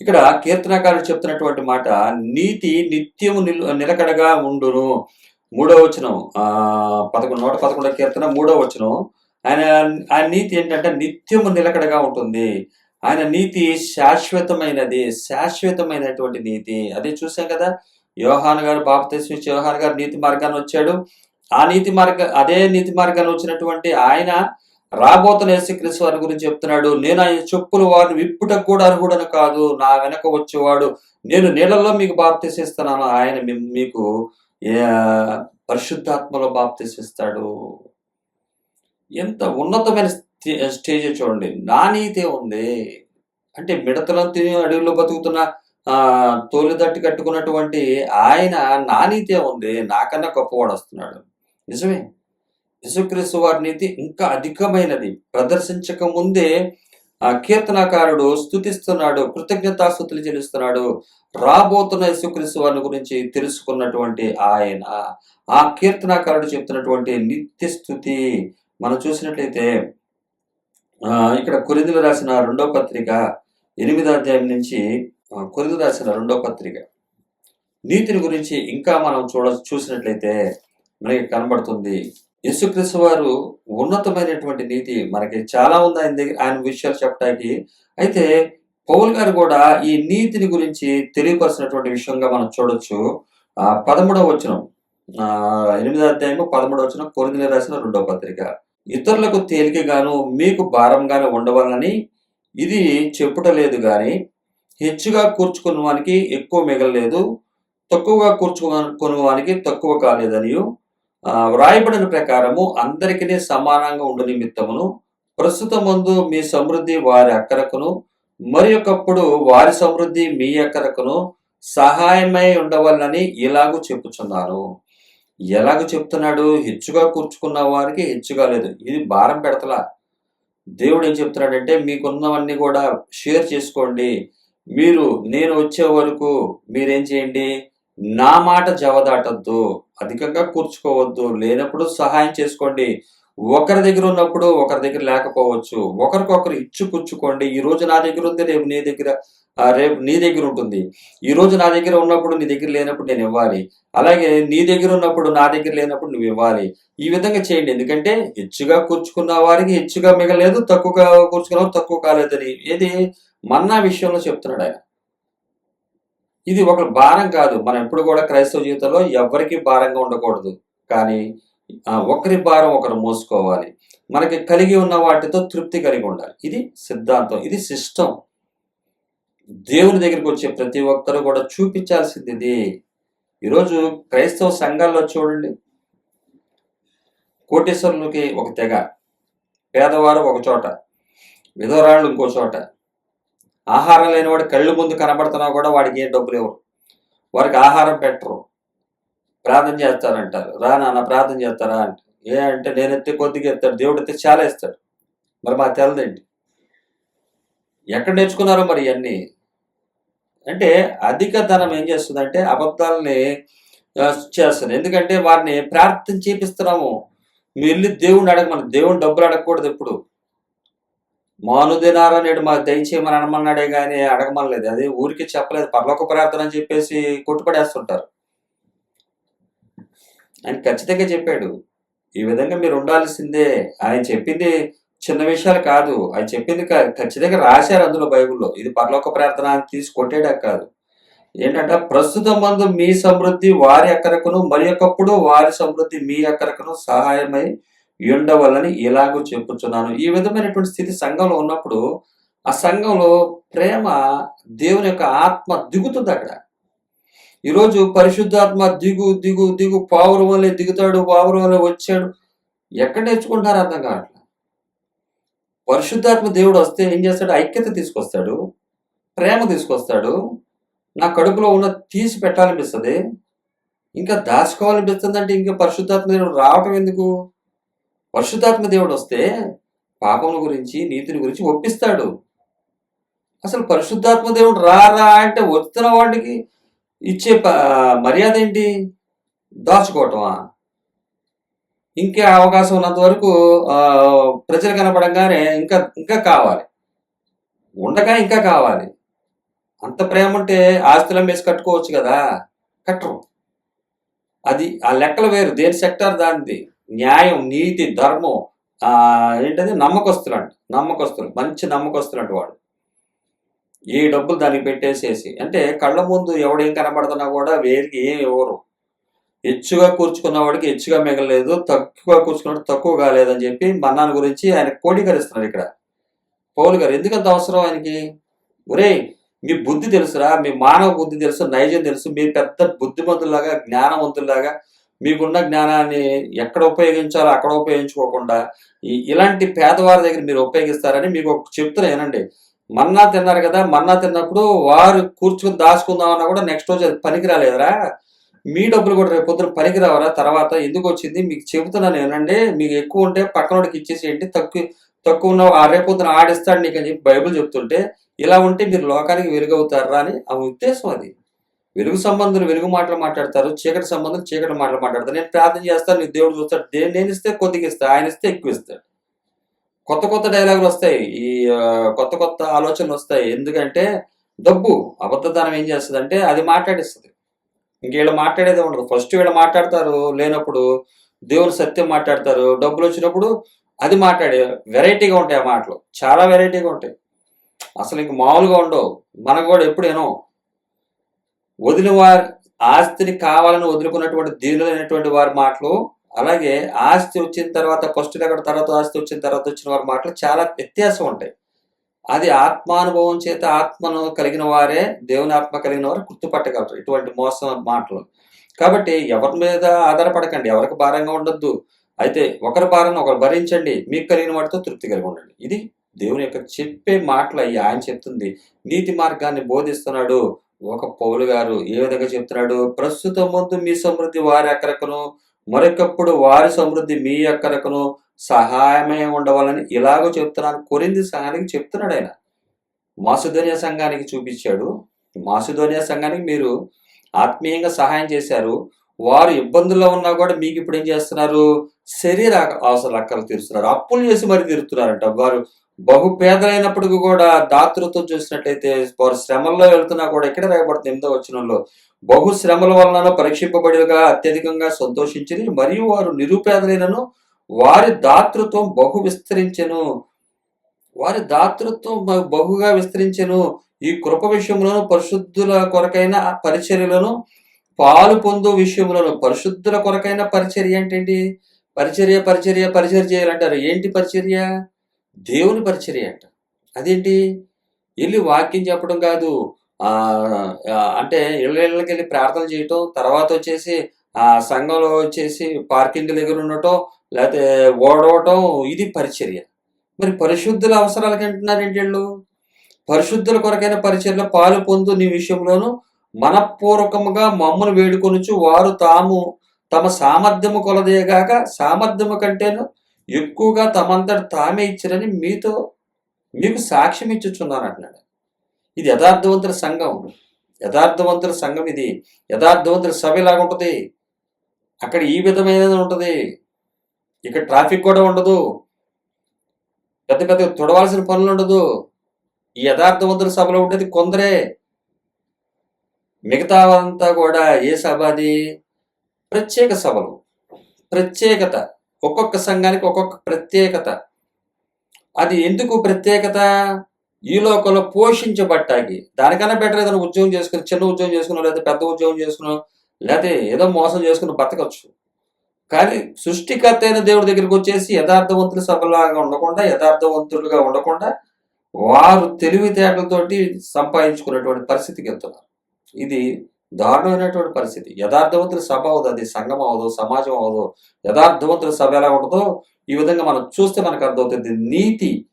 ఇక్కడ కీర్తనకారుడు చెప్తున్నటువంటి మాట నీతి నిత్యము నిలకడగా ఉండును. మూడో వచనం ఆ పదకొండు నూట పదకొండో కీర్తన మూడో వచనం. ఆయన ఆయన నీతి ఏంటంటే నిత్యము నిలకడగా ఉంటుంది. ఆయన నీతి శాశ్వతమైనది శాశ్వతమైనటువంటి నీతి. అదే చూసాం కదా యోహాన్ గారు బాప్తీసం యోహాన్ గారు నీతి మార్గాన్ని వచ్చాడు. ఆ నీతి మార్గ అదే నీతి మార్గాన్ని వచ్చినటువంటి ఆయన రాబోతున్న యేసుక్రీస్తు వారి గురించి చెప్తున్నాడు. నేను ఆయన చెప్పులు వారిని విప్పుటకు కూడా అర్హుడను కాదు. నా వెనక వచ్చేవాడు. నేను నీళ్ళలో మీకు బాప్తిసిస్తున్నాను ఆయన మీకు పరిశుద్ధాత్మలో బాప్తిసిస్తాడు. ఎంత ఉన్నతమైన స్టేజ్ చూడండి. నా నీతే ఉంది. అంటే మిడతలను తిని అడవిలో బతుకుతున్న తోలు దట్టి కట్టుకున్నటువంటి ఆయన నా నీతే ఉంది. నాకన్నా గొప్పవాడు వస్తున్నాడు. నిజమే? యేసుక్రీస్తు వారి నీతి ఇంకా అధికమైనది. ప్రదర్శించక ముందే ఆ కీర్తనకారుడు స్థుతిస్తున్నాడు కృతజ్ఞతాస్థుతులు చెల్లిస్తున్నాడు. రాబోతున్న యేసుక్రీస్తు వారిని గురించి తెలుసుకున్నటువంటి ఆయన ఆ కీర్తనకారుడు చెప్తున్నటువంటి నిత్య స్థుతి మనం చూసినట్లయితే ఇక్కడ కొరిందులు రాసిన రెండో పత్రిక ఎనిమిదో అధ్యాయం నుంచి ఆ, రాసిన రెండో పత్రిక. నీతిని గురించి ఇంకా మనం చూడ చూసినట్లయితే మనకి కనబడుతుంది. యేసుక్రీస్తు వారు ఉన్నతమైనటువంటి నీతి మనకి చాలా ఉంది ఆయన దగ్గర ఆయన విషయాలు చెప్పడానికి అయితే పౌల్ గారు కూడా ఈ నీతిని గురించి తెలియపరిచినటువంటి విషయంగా మనం చూడొచ్చు. ఆ పదమూడవ వచనం. ఆ ఎనిమిదో అధ్యాయము పదమూడవ వచనం కొరిందులు రాసిన రెండవ పత్రిక. ఇతరులకు తేలికగాను మీకు భారంగాను ఉండవాలని ఇది చెప్పుటలేదు కానీ హెచ్చుగా కూర్చుకున్న వానికి ఎక్కువ మిగలలేదు తక్కువగా కూర్చుకున్న వానికి తక్కువ కాలేదనియు వ్రాయబడిన ప్రకారము అందరికీ సమానంగా ఉండు నిమిత్తమును. ప్రస్తుత ముందు మీ సమృద్ధి వారి అక్కరకును. మరి ఒకప్పుడు వారి సమృద్ధి మీ అక్కరకును సహాయమై ఉండవల్లని ఇలాగూ చెప్పుచున్నారు ఎలాగ చెప్తున్నాడు? హెచ్చుగా కూర్చుకున్న వారికి హెచ్చుగా లేదు. ఇది భారం పెడతలా. దేవుడు ఏం చెప్తున్నాడంటే మీకున్నవన్నీ కూడా షేర్ చేసుకోండి. మీరు నేను వచ్చే వరకు మీరేం చేయండి? నా మాట జవదాటద్దు. అధికంగా కూర్చుకోవద్దు. లేనప్పుడు సహాయం చేసుకోండి. ఒకరి దగ్గర ఉన్నప్పుడు ఒకరి దగ్గర లేకపోవచ్చు. ఒకరికొకరు ఇచ్చుకుచ్చుకోండి ఈ రోజు నా దగ్గర ఉంది రేపు నీ దగ్గర రేపు నీ దగ్గర ఉంటుంది. ఈ రోజు నా దగ్గర ఉన్నప్పుడు నీ దగ్గర లేనప్పుడు నేను ఇవ్వాలి. అలాగే నీ దగ్గర ఉన్నప్పుడు నా దగ్గర లేనప్పుడు నువ్వు ఇవ్వాలి. ఈ విధంగా చేయండి. ఎందుకంటే హెచ్చుగా కూర్చుకున్న వారికి హెచ్చుగా మిగలేదు తక్కువగా కూర్చుకున్న తక్కువ కాలేదని. ఏది? మన్నా విషయంలో చెప్తున్నాడు ఆయన. ఇది ఒక భారం కాదు. మనం ఎప్పుడు కూడా క్రైస్తవ జీవితంలో ఎవరికి భారంగా ఉండకూడదు. కానీ ఒకరి భారం ఒకరు మోసుకోవాలి. మనకి కలిగి ఉన్న వాటితో తృప్తి కలిగి ఉండాలి. ఇది సిద్ధాంతం. ఇది సిస్టమ్ దేవుని దగ్గరికి వచ్చే ప్రతి ఒక్కరు కూడా చూపించాల్సింది ఇది ఈరోజు క్రైస్తవ సంఘాల్లో చూడండి. కోటేశ్వరులకి ఒక తెగ. పేదవారు ఒక చోట. విధవరాళ్ళు ఇంకో చోట. ఆహారం లేనివాడు కళ్ళు ముందు కనబడుతున్నా కూడా వాడికి ఏ డబ్బులు ఇవ్వరు. వారికి ఆహారం పెట్టరు. ప్రార్థన చేస్తారంటారు. రా నాన్న ప్రార్థన చేస్తారా అంటే. ఏ అంటే నేను ఎత్తే కొద్దిగా ఎత్తాడు దేవుడు ఎత్తే చాలా ఇస్తాడు. మరి మాకు తెలదేంటి ఎక్కడ నేర్చుకున్నారో మరి ఇవన్నీ? అంటే అధిక ధనం ఏం చేస్తుందంటే అబద్ధాలని ఆ, చేస్తుంది. ఎందుకంటే వారిని ప్రార్థన చేపిస్తున్నాము. మీరు వెళ్ళి దేవుణ్ణి అడగమని. దేవుని డబ్బులు అడగకూడదు ఎప్పుడు. మానుదినారా నేడు మాకు దయచేయమని అనమన్నాడే కానీ అడగమనలేదు. అది ఊరికి చెప్పలేదు. పర్లోక ప్రార్థన అని చెప్పేసి కొట్టుపడేస్తుంటారు. ఆయన ఖచ్చితంగా చెప్పాడు. ఈ విధంగా మీరు ఉండాల్సిందే. ఆయన చెప్పింది చిన్న విషయాలు కాదు. ఆయన చెప్పింది ఖచ్చితంగా రాశారు అందులో బైబిల్లో. ఇది పరలోక ప్రార్థన అని తీసి కొట్టేడా కాదు. ఏంటంటే ప్రస్తుతం మందు మీ సమృద్ధి వారి అక్కరకును మరి ఒకప్పుడు వారి సమృద్ధి మీ అక్కరకును సహాయమై ఉండవల్లని ఇలాగూ చెప్పుచున్నాను. ఈ విధమైనటువంటి స్థితి సంఘంలో ఉన్నప్పుడు ఆ సంఘంలో ప్రేమ దేవుని యొక్క ఆత్మ దిగుతుంది అక్కడ. ఈరోజు పరిశుద్ధాత్మ దిగు దిగు దిగు పావురం వల్లే దిగుతాడు పావురం వల్లే వచ్చాడు. ఎక్కడ నేర్చుకుంటారు అర్థం కావట్లేదు పరిశుద్ధాత్మ దేవుడు వస్తే ఏం చేస్తాడు? ఐక్యత తీసుకొస్తాడు ప్రేమ తీసుకొస్తాడు. నా కడుపులో ఉన్న తీసి పెట్టాలనిపిస్తుంది. ఇంకా దాచుకోవాలనిపిస్తుంది అంటే ఇంకా పరిశుద్ధాత్మ దేవుడు రావటం ఎందుకు? పరిశుద్ధాత్మ దేవుడు వస్తే పాపం గురించి నీతిని గురించి ఒప్పిస్తాడు. అసలు పరిశుద్ధాత్మ దేవుడు రా రా అంటే వస్తున్న వాడికి ఇచ్చే ప- మర్యాద ఏంటి? దాచుకోవటమా? ఇంకా అవకాశం ఉన్నంత వరకు ప్రజలు కనపడంగానే ఇంకా ఇంకా కావాలి. ఉండగా ఇంకా కావాలి. అంత ప్రేమ ఉంటే ఆస్తులం వేసి కట్టుకోవచ్చు కదా. కట్టరు. అది ఆ లెక్కలు వేరు. దేని సెక్టార్ దానిది? న్యాయం నీతి ధర్మం ఆ ఏంటది? నమ్మకస్తులు అంట నమ్మకస్తులు. మంచి నమ్మకస్తులు అంట వాడు ఏ డబ్బులు దానికి పెట్టేసేసి. అంటే కళ్ళ ముందు ఎవడేం కనబడుతున్నా కూడా వేరికి ఏం ఇవ్వరు. హెచ్చుగా కూర్చుకున్న వాడికి హెచ్చుగా మిగలలేదు. తక్కువ కూర్చుకున్నట్టు తక్కువ కాలేదని చెప్పి మన్నాను గురించి ఆయన కోడీకరిస్తున్నారు ఇక్కడ. పౌలు గారు ఎందుకంత అవసరం ఆయనకి? ఒరేయ్ మీ బుద్ధి తెలుసురా. మీ మానవ బుద్ధి తెలుసు నైజం తెలుసు. మీరు పెద్ద బుద్ధిమంతుల్లాగా జ్ఞానవంతుల్లాగా మీకున్న జ్ఞానాన్ని ఎక్కడ ఉపయోగించాలో అక్కడ ఉపయోగించుకోకుండా ఇలాంటి పేదవారి దగ్గర మీరు ఉపయోగిస్తారని మీకు ఒక చెప్తున్నా ఏనండి మన్నా తిన్నారు కదా మన్నా తిన్నప్పుడు వారు కూర్చుని దాచుకుందామన్నా కూడా నెక్స్ట్ రోజు అది పనికి రాలేదురా మీ డబ్బులు కూడా రేపు పొద్దున పనికి రావరా తర్వాత ఎందుకు వచ్చింది? మీకు చెబుతున్నాను ఏనండి మీకు ఎక్కువ ఉంటే పక్కనోడికి ఇచ్చేసేయండి తక్కువ తక్కువ ఉన్న ఆ రేపు పొద్దున ఆడిస్తాడు నీకు అని చెప్పి బైబిల్ చెప్తుంటే ఇలా ఉంటే మీరు లోకానికి వెలుగవుతారా అని ఆ ఉద్దేశం అది. వెలుగు సంబంధులు వెలుగు మాటలు మాట్లాడతారు చీకటి సంబంధులు చీకటి మాటలు మాట్లాడతారు. నేను ప్రార్థన చేస్తాను నీ దేవుడు చూస్తాడు. నేను ఇస్తే కొద్దిగా ఇస్తాను ఆయన ఇస్తే ఎక్కువ ఇస్తాడు. కొత్త కొత్త డైలాగులు వస్తాయి ఈ కొత్త కొత్త ఆలోచనలు వస్తాయి. ఎందుకంటే డబ్బు అబద్ధదానం ఏం చేస్తుంది అది మాట్లాడిస్తుంది. ఇంక వీళ్ళు మాట్లాడేది ఉండదు. ఫస్ట్ వీళ్ళు మాట్లాడతారు లేనప్పుడు దేవుని సత్యం మాట్లాడతారు. డబ్బులు వచ్చినప్పుడు అది మాట్లాడే వెరైటీగా ఉంటాయి ఆ మాటలు. చాలా వెరైటీగా ఉంటాయి. అసలు ఇంక మామూలుగా ఉండవు. మనకు కూడా ఎప్పుడు ఏనో వదిలినవారు ఆస్తిని కావాలని వదులుకున్నటువంటి దీనులైనటువంటి వారి మాటలు అలాగే ఆస్తి వచ్చిన తర్వాత ఫస్ట్ ఎక్కడ తర్వాత ఆస్తి వచ్చిన తర్వాత వచ్చిన వారి మాటలు చాలా వ్యత్యాసం ఉంటాయి. అది ఆత్మానుభవం చేత ఆత్మను కలిగిన వారే దేవుని ఆత్మ కలిగిన వారు గుర్తుపట్టగలరు ఇటువంటి మోసం మాటలు. కాబట్టి ఎవరి మీద ఆధారపడకండి ఎవరికి భారంగా ఉండొద్దు. అయితే ఒకరి భారాన్ని ఒకరు భరించండి మీకు కలిగిన వాటితో తృప్తి కలిగి ఉండండి. ఇది దేవుని యొక్క చెప్పే మాటలు అయ్యి ఆయన చెప్తుంది నీతి మార్గాన్ని బోధిస్తున్నాడు ఒక పౌలు గారు ఏ విధంగా చెప్తున్నాడు? ప్రస్తుతం ముందు మీ సమృద్ధి వారి అక్కరకును మరొకప్పుడు వారి సమృద్ధి మీ అక్కరకును సహాయమే ఉండవాలని ఇలాగో చెప్తున్నాను. కొరింది సంఘానికి చెప్తున్నాడు ఆయన. మాసుధోనియ సంఘానికి చూపించాడు. మాసుధోనియ సంఘానికి మీరు ఆత్మీయంగా సహాయం చేశారు. వారు ఇబ్బందుల్లో ఉన్నా కూడా మీకు ఇప్పుడు ఏం చేస్తున్నారు? శరీర అవసరాలు అక్కలు తీరుస్తున్నారు. అప్పులు చేసి మరి తీరుతున్నారంట. వారు బహు పేదలైనప్పటికీ కూడా దాతృత్వం చూసినట్లయితే వారు శ్రమల్లో వెళ్తున్నా కూడా ఇక్కడ రాయబడుతుంది? ఎనిమిదో వచ్చినంలో బహు శ్రమల వలన పరీక్షింపబడిగా అత్యధికంగా సంతోషించింది మరియు వారు నిరుపేదలైనను వారి దాతృత్వం బహు విస్తరించెను. వారి దాతృత్వం బహుగా విస్తరించెను. ఈ కృప విషయంలోను పరిశుద్ధుల కొరకైన పరిచర్యలను పాలు పొందు విషయంలోను పరిశుద్ధుల కొరకైన పరిచర్య ఏంటండి? పరిచర్య పరిచర్య పరిచర్య చేయాలంటారు. ఏంటి పరిచర్య? దేవుని పరిచర్య అంట. అదేంటి? వెళ్ళి వాక్యం చెప్పడం కాదు. అంటే ఇళ్ళ ఇళ్ళకి వెళ్ళి ప్రార్థన చేయటం తర్వాత వచ్చేసి ఆ సంఘంలో వచ్చేసి పార్కింగ్ దగ్గర ఉండటం లేకపోతే ఓడవటం ఇది పరిచర్య. మరి పరిశుద్ధుల అవసరాలకి అంటున్నారేంటి వీళ్ళు? పరిశుద్ధుల కొరకైన పరిచర్లో పాలు పొందు నీ విషయంలోనూ మనపూర్వకముగా మమ్మల్ని వేడుకొనుచు వారు తాము తమ సామర్థ్యము కొలదేగాక సామర్థ్యము కంటేను ఎక్కువగా తమంతట తామే ఇచ్చారని మీతో మీకు సాక్ష్యం ఇచ్చుచున్నాను అంటున్నాడు. ఇది యథార్థవంతుల సంఘం. యథార్థవంతుల సంఘం ఇది. యథార్థవంతుల సభ ఇలాగ ఉంటుంది. అక్కడ ఈ విధమైనది ఉంటుంది. ఇక్కడ ట్రాఫిక్ కూడా ఉండదు. పెద్ద పెద్ద తుడవలసిన పనులు ఉండదు. ఈ యథార్థవంతుల సభలో ఉండేది కొందరే. మిగతా అంతా కూడా ఏ సభ అది? ప్రత్యేక సభలు. ప్రత్యేకత. ఒక్కొక్క సంఘానికి ఒక్కొక్క ప్రత్యేకత. అది ఎందుకు ప్రత్యేకత? ఈ లోకంలో పోషించబట్టాకి దానికన్నా బెటర్ ఏదైనా ఉద్యోగం చేసుకుని చిన్న ఉద్యోగం చేసుకున్నా లేదా పెద్ద ఉద్యోగం చేసుకున్నా లేకపోతే ఏదో మోసం చేసుకుని బతకచ్చు కానీ సృష్టికర్త అయిన దేవుడి దగ్గరికి వచ్చేసి యథార్థవంతుల సభలాగా ఉండకుండా యథార్థవంతులుగా ఉండకుండా వారు తెలివితేటలతోటి సంపాదించుకునేటువంటి పరిస్థితికి వెళ్తున్నారు. ఇది దారుణమైనటువంటి పరిస్థితి. యథార్థవంతుల సభ అవదు అది. సంఘం అవదు సమాజం అవదు. యథార్థవంతుల సభ ఎలా ఉంటుందో ఈ విధంగా మనం చూస్తే మనకు అర్థమవుతుంది. నీతి.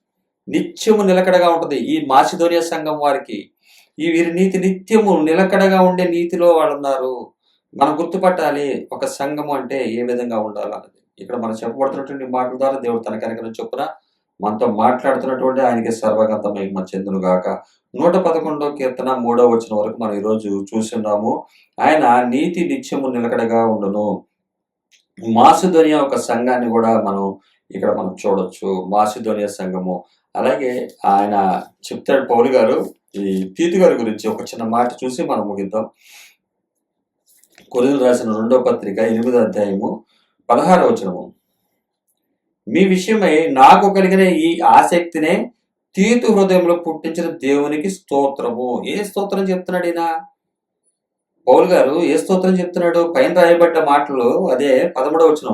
నిత్యము నిలకడగా ఉంటుంది. ఈ మాసిధోనియ సంఘం వారికి ఈ వీరి నీతి నిత్యము నిలకడగా ఉండే నీతిలో వాళ్ళు ఉన్నారు. మనం గుర్తుపట్టాలి ఒక సంఘము అంటే ఏ విధంగా ఉండాలన్నది. ఇక్కడ మనం చెప్పబడుతున్నటువంటి మాటల ద్వారా దేవుడు తన కనుక చొప్పున మనతో మాట్లాడుతున్నటువంటి ఆయనకి సర్వగత మహిమ చెందును గాక నూట పదకొండో కీర్తన మూడో వచ్చిన వరకు మనం ఈరోజు చూస్తున్నాము. ఆయన నీతి నిత్యము నిలకడగా ఉండును. మాసిధోనియా ఒక సంఘాన్ని కూడా మనం ఇక్కడ మనం చూడొచ్చు. మాసిధోనియా సంఘము. అలాగే ఆయన చెప్తాడు పౌలు గారు ఈ తీతు గారి గురించి ఒక చిన్న మాట చూసి మనం ముగిద్దాం. కొరింథీయులకు రాసిన రెండో పత్రిక ఎనిమిదో అధ్యాయము పదహారో వచనము. మీ విషయమై నాకు కలిగిన ఈ ఆసక్తినే తీతు హృదయంలో పుట్టించిన దేవునికి స్తోత్రము. ఏ స్తోత్రం చెప్తున్నాడు ఈయన? పౌల్ గారు ఏ స్తోత్రం చెప్తున్నాడు? పైన రాయబడ్డ మాటలు అదే పదమూడవ వచ్చిన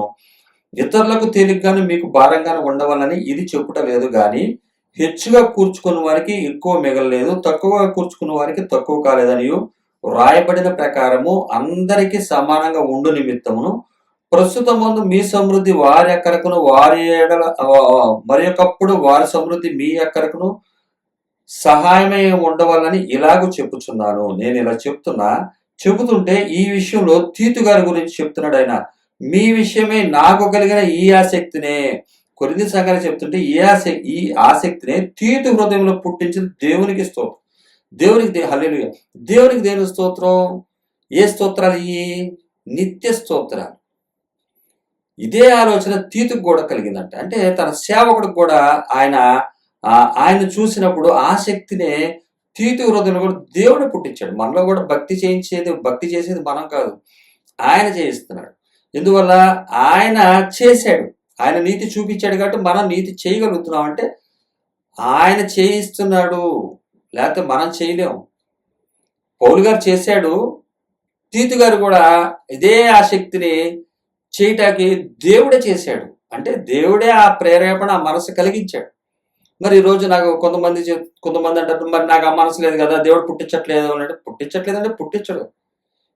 ఇతరులకు తేలిగ్గాను మీకు భారంగాను ఉండవాలని ఇది చెప్పుట లేదు కానీ హెచ్చుగా కూర్చుకున్న వారికి ఎక్కువ మిగలలేదు తక్కువగా కూర్చుకున్న వారికి తక్కువ కాలేదని రాయబడిన ప్రకారము అందరికీ సమానంగా ఉండు నిమిత్తమును ప్రస్తుతం ముందు మీ సమృద్ధి వారి ఎక్కరకును వారి ఎడల మరి ఒకప్పుడు వారి సమృద్ధి మీ ఎక్కరకును సహాయమై ఉండవాలని ఇలాగూ చెప్పుచున్నాను. నేను ఇలా చెప్తున్నా చెబుతుంటే ఈ విషయంలో తీతు గారి గురించి చెప్తున్నాడు ఆయన. మీ విషయమే నాకు కలిగిన ఈ ఆసక్తినే. కొరింది సంఘాలు చెప్తుంటే ఈ ఆసక్తి ఈ ఆసక్తినే తీతు హృదయంలో పుట్టించిన దేవునికి స్తోత్రం. దేవునికి హల్లెలూయా. దేవునికి దేని స్తోత్రం? ఏ స్తోత్రాలు? ఈ నిత్య స్తోత్రాలు. ఇదే ఆలోచన తీతుకు కూడా కలిగిందంట. అంటే తన సేవకుడికి కూడా ఆయన ఆయన చూసినప్పుడు ఆసక్తినే తీతు హృదయంలో కూడా దేవుడు పుట్టించాడు. మనలో కూడా భక్తి చేయించేది భక్తి చేసేది మనం కాదు. ఆయన చేయిస్తున్నాడు. ఎందువల్ల? ఆయన చేశాడు. ఆయన నీతి చూపించాడు కాబట్టి మనం నీతి చేయగలుగుతున్నాం అంటే ఆయన చేయిస్తున్నాడు. లేకపోతే మనం చేయలేం. పౌలు గారు చేశాడు. తీతు గారు కూడా ఇదే ఆసక్తిని చేయటానికి దేవుడే చేశాడు. అంటే దేవుడే ఆ ప్రేరేపణ ఆ మనసు కలిగించాడు. మరి ఈరోజు నాకు కొంతమంది కొంతమంది అంటారు మరి నాకు ఆ మనసు లేదు కదా దేవుడు పుట్టించట్లేదు అంటే పుట్టించట్లేదు అంటే పుట్టించడు.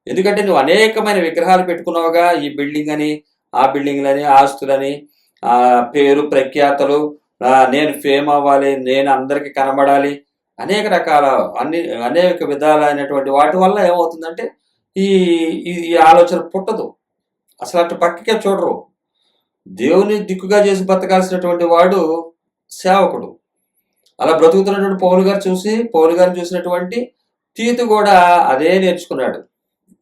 ఎందుకంటే నువ్వు అనేకమైన విగ్రహాలు పెట్టుకున్నావుగా ఈ బిల్డింగ్ అని ఆ బిల్డింగ్లని ఆస్తులని ఆ పేరు ప్రఖ్యాతలు నేను ఫేమ్ అవ్వాలి నేను అందరికీ కనబడాలి అనేక రకాల అన్ని అనేక విధాలైనటువంటి వాటి వల్ల ఏమవుతుందంటే ఈ- ఈ ఆలోచన పుట్టదు. అసలు అటు పక్కకే చూడరు. దేవుని దిక్కుగా చేసి బతకాల్సినటువంటి వాడు సేవకుడు. అలా బ్రతుకుతున్నటువంటి పౌలు గారు చూసి పౌలు గారు చూసినటువంటి తీతు కూడా అదే నేర్చుకున్నాడు.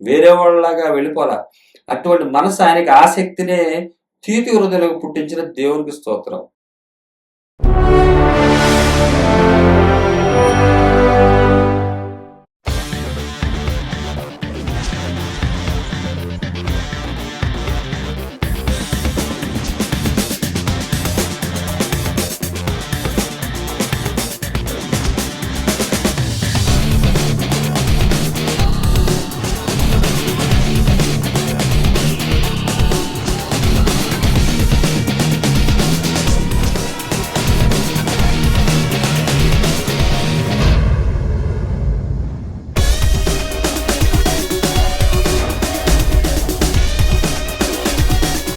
వేరే వాళ్ళలాగా వెళ్ళిపోలా. అటువంటి మనసు ఆయనకి ఆసక్తినే తీతి హృదయంలోకి పుట్టించిన దేవునికి స్తోత్రం.